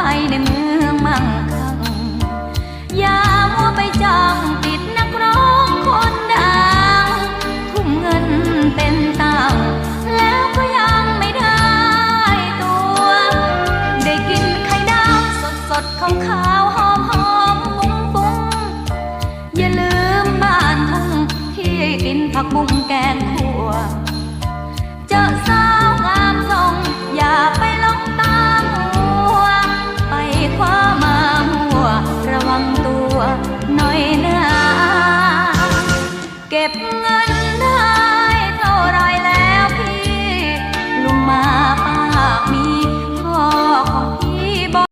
ไฟในเมืองมั่งคั่งอย่ามัวไปจองติดนักร้องคนดังทุ่มเงินเป็นตังแล้วก็ยังไม่ได้ตัว ได้กินไข่ดาวสดสดขาวขาวหอมหอมบุ้งบุ้งอย่าลืมบ้านทุ่งที่กินผักบุ้งแก นาเก็บ